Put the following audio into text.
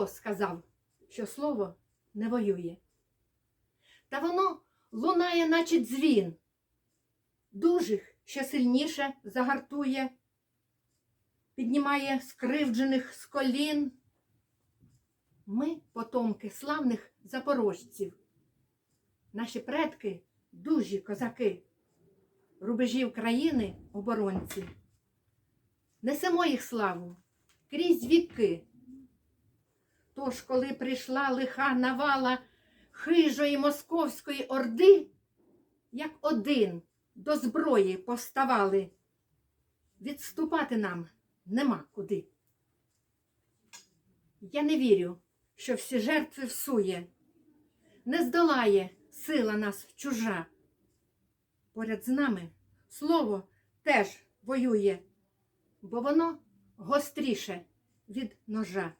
Хто сказав, що слово не воює? Та воно лунає, наче дзвін. Дужих ще сильніше загартує, піднімає скривджених з колін. Ми потомки славних запорожців. Наші предки дужі козаки, рубежів країни оборонці. Несемо їх славу крізь віки. Тож, коли прийшла лиха навала хижої московської орди, як один до зброї поставали, відступати нам нема куди. Я не вірю, що всі жертви всує, не здолає сила нас чужа. Поряд з нами слово теж воює, бо воно гостріше від ножа.